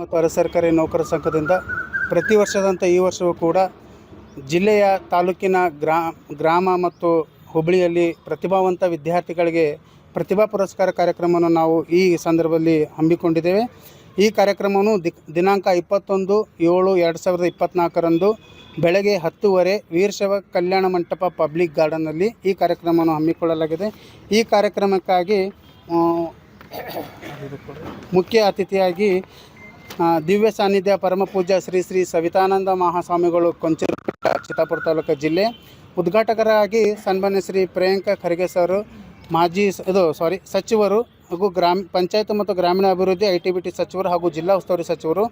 ಮತ್ತು ಅರೆ ಸರ್ಕಾರಿ ನೌಕರ ಸಂಘದಿಂದ ಪ್ರತಿ ವರ್ಷದಂತೆ ಈ ವರ್ಷವೂ ಕೂಡ ಜಿಲ್ಲೆಯ ತಾಲೂಕಿನ ಗ್ರಾ, ಗ್ರಾಮ ಮತ್ತು ಹುಬ್ಬಳ್ಳಿಯಲ್ಲಿ ಪ್ರತಿಭಾವಂತ ವಿದ್ಯಾರ್ಥಿಗಳಿಗೆ ಪ್ರತಿಭಾ ಪುರಸ್ಕಾರ ಕಾರ್ಯಕ್ರಮವನ್ನು ನಾವು ಈ ಸಂದರ್ಭದಲ್ಲಿ ಹಮ್ಮಿಕೊಂಡಿದ್ದೇವೆ. ಈ ಕಾರ್ಯಕ್ರಮವನ್ನು ದಿನಾಂಕ ಇಪ್ಪತ್ತೊಂದು ಏಳು ಎರಡು ಸಾವಿರದ ಇಪ್ಪತ್ತ್ನಾಲ್ಕರಂದು ಬೆಳಗ್ಗೆ ಹತ್ತುವರೆ ವೀರಶವ ಕಲ್ಯಾಣ ಮಂಟಪ ಪಬ್ಲಿಕ್ ಗಾರ್ಡನ್ನಲ್ಲಿ ಈ ಕಾರ್ಯಕ್ರಮವನ್ನು ಹಮ್ಮಿಕೊಳ್ಳಲಾಗಿದೆ. ಈ ಕಾರ್ಯಕ್ರಮಕ್ಕಾಗಿ ಮುಖ್ಯ ಅತಿಥಿಯಾಗಿ ದಿವ್ಯ ಸಾನ್ನಿಧ್ಯ ಪರಮ ಪೂಜಾ ಶ್ರೀ ಶ್ರೀ ಸವಿತಾನಂದ ಮಹಾಸ್ವಾಮಿಗಳು ಕೊಂಚೂರು ಚಿತ್ತಾಪುರ ತಾಲೂಕು ಜಿಲ್ಲೆ. ಉದ್ಘಾಟಕರಾಗಿ ಸನ್ಮಾನ್ಯ ಶ್ರೀ ಪ್ರಿಯಾಂಕ ಖರ್ಗೆ ಸರ್, ಮಾಜಿ ಇದು ಸಾರಿ ಸಚಿವರು ಹಾಗೂ ಗ್ರಾಮ, ಪಂಚಾಯತ್ ಮತ್ತು ಗ್ರಾಮೀಣ ಅಭಿವೃದ್ಧಿ, ಐ ಟಿ ಬಿ ಟಿ ಸಚಿವರು ಹಾಗೂ ಜಿಲ್ಲಾ ಉಸ್ತುವಾರಿ ಸಚಿವರು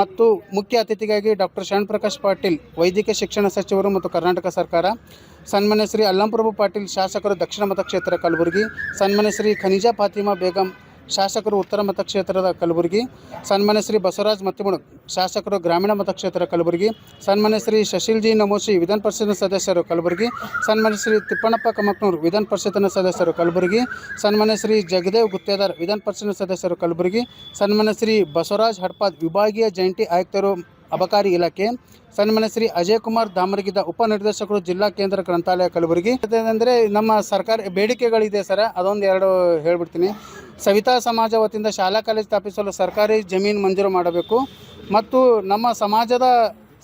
ಮತ್ತು ಮುಖ್ಯ ಅತಿಥಿಗಾಗಿ ಡಾಕ್ಟರ್ ಶರಣ್ ಪ್ರಕಾಶ್ ಪಾಟೀಲ್, ವೈದ್ಯಕೀಯ ಶಿಕ್ಷಣ ಸಚಿವರು ಮತ್ತು ಕರ್ನಾಟಕ ಸರ್ಕಾರ, ಸನ್ಮಾನ್ಯ ಶ್ರೀ ಅಲ್ಲಂಪ್ರಭು ಪಾಟೀಲ್, ಶಾಸಕರು ದಕ್ಷಿಣ ಮತಕ್ಷೇತ್ರ ಕಲಬುರಗಿ, ಸನ್ಮಾನ್ಯ ಶ್ರೀ ಖನಿಜಾ ಫಾತಿಮಾ ಬೇಗಂ ಶಾಸಕರು ಉತ್ತರ ಮತಕ್ಷೇತ್ರದ ಕಲಬುರಗಿ, ಸನ್ಮಾನ್ಯ ಶ್ರೀ ಬಸವರಾಜ್ ಮತ್ತಿಮುಣ ಶಾಸಕರು ಗ್ರಾಮೀಣ ಮತಕ್ಷೇತ್ರ ಕಲಬುರಗಿ, ಸನ್ಮಾನ್ಯ ಶ್ರೀ ಶಶಿಲ್ ಜಿ ನಮೋಶಿ ವಿಧಾನ ಪರಿಷತ್ತಿನ ಸದಸ್ಯರು ಕಲಬುರಗಿ, ಸನ್ಮಾನ್ಯ ಶ್ರೀ ತಿಪ್ಪಣ್ಣಪ್ಪ ಕಮಕ್ನೂರು ವಿಧಾನ ಪರಿಷತ್ನ ಸದಸ್ಯರು ಕಲಬುರಗಿ, ಸನ್ಮಾನ್ಯ ಶ್ರೀ ಜಗದೇವ್ ಗುತ್ತೇದಾರ್ ವಿಧಾನ ಪರಿಷತ್ತಿನ ಸದಸ್ಯರು ಕಲಬುರಗಿ, ಸನ್ಮಾನ್ಯ ಶ್ರೀ ಬಸವರಾಜ್ ಹಡ್ಪಾದ್ ವಿಭಾಗೀಯ ಜಂಟಿ ಆಯುಕ್ತರು ಅಬಕಾರಿ ಇಲಾಖೆ. ಸನ್ಮಾನ್ಯ ಶ್ರೀ ಅಜಯ್ ಕುಮಾರ್ ದಾಮರಗಿದ ಉಪನಿರ್ದೇಶಕರು ಜಿಲ್ಲಾ ಕೇಂದ್ರ ಗ್ರಂಥಾಲಯ ಕಲಬುರಗಿ. ಅಂದರೆ ನಮ್ಮ ಸರ್ಕಾರ ಬೇಡಿಕೆಗಳಿದೆ ಸರ್. ಅದೊಂದು ಎರಡು ಹೇಳ್ಬಿಡ್ತೀನಿ. ಸವಿತಾ ಸಮಾಜ ವತಿಯಿಂದ ಶಾಲಾ ಕಾಲೇಜು ಸ್ಥಾಪಿಸಲು ಸರ್ಕಾರಿ ಜಮೀನು ಮಂಜೂರು ಮಾಡಬೇಕು. ಮತ್ತು ನಮ್ಮ ಸಮಾಜದ,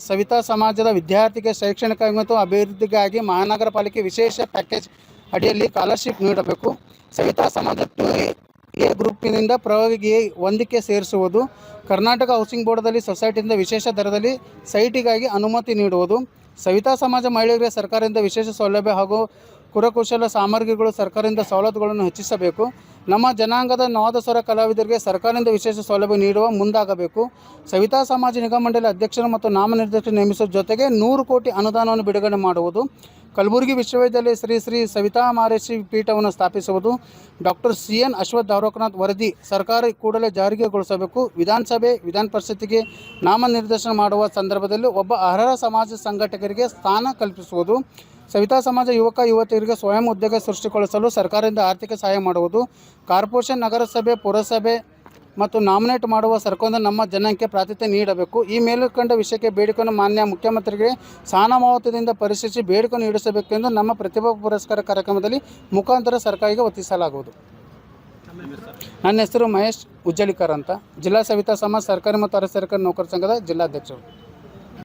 ಸವಿತಾ ಸಮಾಜದ ವಿದ್ಯಾರ್ಥಿಗೆ ಶೈಕ್ಷಣಿಕ ಮತ್ತು ಅಭಿವೃದ್ಧಿಗಾಗಿ ಮಹಾನಗರ ಪಾಲಿಕೆ ವಿಶೇಷ ಪ್ಯಾಕೇಜ್ ಅಡಿಯಲ್ಲಿ ಸ್ಕಾಲರ್ಶಿಪ್ ನೀಡಬೇಕು. ಸವಿತಾ ಸಮಾಜ ಎ ಗ್ರೂಪಿನಿಂದ ಪ್ರಯೋಗಿಗೆ ಒಂದಕ್ಕೆ ಸೇರಿಸುವುದು, ಕರ್ನಾಟಕ ಹೌಸಿಂಗ್ ಬೋರ್ಡ್ದಲ್ಲಿ ಸೊಸೈಟಿಯಿಂದ ವಿಶೇಷ ದರದಲ್ಲಿ ಸೈಟಿಗಾಗಿ ಅನುಮತಿ ನೀಡುವುದು, ಸವಿತಾ ಸಮಾಜ ಮಹಿಳೆಯರಿಗೆ ಸರ್ಕಾರದಿಂದ ವಿಶೇಷ ಸೌಲಭ್ಯ ಹಾಗೂ ಕುರಕುಶಲ ಸಾಮಗ್ರಿಗಳು ಸರ್ಕಾರದಿಂದ ಸವಲತ್ತುಗಳನ್ನು ಹೆಚ್ಚಿಸಬೇಕು. ನಮ್ಮ ಜನಾಂಗದ ನಾದಸ್ವರ ಕಲಾವಿದರಿಗೆ ಸರ್ಕಾರದಿಂದ ವಿಶೇಷ ಸೌಲಭ್ಯ ನೀಡುವ ಮುಂದಾಗಬೇಕು. ಸವಿತಾ ಸಮಾಜ ನಿಗಮ ಮಂಡಳಿ ಅಧ್ಯಕ್ಷರು ಮತ್ತು ನಾಮನಿರ್ದೇಶನ ನೇಮಿಸುವ ಜೊತೆಗೆ ನೂರು ಕೋಟಿ ಅನುದಾನವನ್ನು ಬಿಡುಗಡೆ ಮಾಡುವುದು. ಕಲಬುರಗಿ ವಿಶ್ವವಿದ್ಯಾಲಯ ಶ್ರೀ ಶ್ರೀ ಸವಿತಾ ಮಹರ್ಷಿ ಪೀಠವನ್ನು ಸ್ಥಾಪಿಸುವುದು. Doctor C N Ashwath Dwarakanath ವರದಿ ಸರ್ಕಾರ ಕೂಡಲೇ ಜಾರಿಗೆಗೊಳಿಸಬೇಕು ವಿಧಾನಸಭೆ, ವಿಧಾನ ಪರಿಷತ್ತಿಗೆ ನಾಮನಿರ್ದೇಶನ ಮಾಡುವ ಸಂದರ್ಭದಲ್ಲಿ ಒಬ್ಬ ಅರ್ಹ ಸಮಾಜ ಸಂಘಟಕರಿಗೆ ಸ್ಥಾನ ಕಲ್ಪಿಸುವುದು. ಸವಿತಾ ಸಮಾಜ ಯುವಕ, ಯುವತಿಯರಿಗೆ ಸ್ವಯಂ ಉದ್ಯೋಗ ಸೃಷ್ಟಿಗೊಳಿಸಲು ಸರ್ಕಾರದಿಂದ ಆರ್ಥಿಕ ಸಹಾಯ ಮಾಡುವುದು. ಕಾರ್ಪೊರೇಷನ್ ನಗರಸಭೆ, ಪುರಸಭೆ ಮತ್ತು ನಾಮಿನೇಟ್ ಮಾಡುವ ಸರ್ಕೊಂದ ನಮ್ಮ ಜನಕ್ಕೆ ಪ್ರಾತಿಥ್ಯ ನೀಡಬೇಕು. ಈ ಮೇಲ್ಕಂಡ ವಿಷಯಕ್ಕೆ ಬೇಡಿಕೆಯನ್ನು ಮಾನ್ಯ ಮುಖ್ಯಮಂತ್ರಿಗೆ ಸಹಾನುಭೂತಿಯಿಂದ ಪರಿಶೀಲಿಸಿ ಬೇಡಿಕೆಯನ್ನು ಎಂದು ನಮ್ಮ ಪ್ರತಿಭಾ ಪುರಸ್ಕಾರ ಕಾರ್ಯಕ್ರಮದಲ್ಲಿ ಮುಖಾಂತರ ಸರ್ಕಾರಿಗೆ ಒತ್ತಿಸಲಾಗುವುದು ನನ್ನ ಹೆಸರು ಮಹೇಶ್ ಉಜ್ಜಲಿಕರ್ ಅಂತ. ಜಿಲ್ಲಾ ಸವಿತಾ ಸಮಾಜ ಸರ್ಕಾರಿ ಮತ್ತು ಅರೆ ಸರ್ಕಾರಿ ನೌಕರ ಸಂಘದ ಜಿಲ್ಲಾಧ್ಯಕ್ಷರು.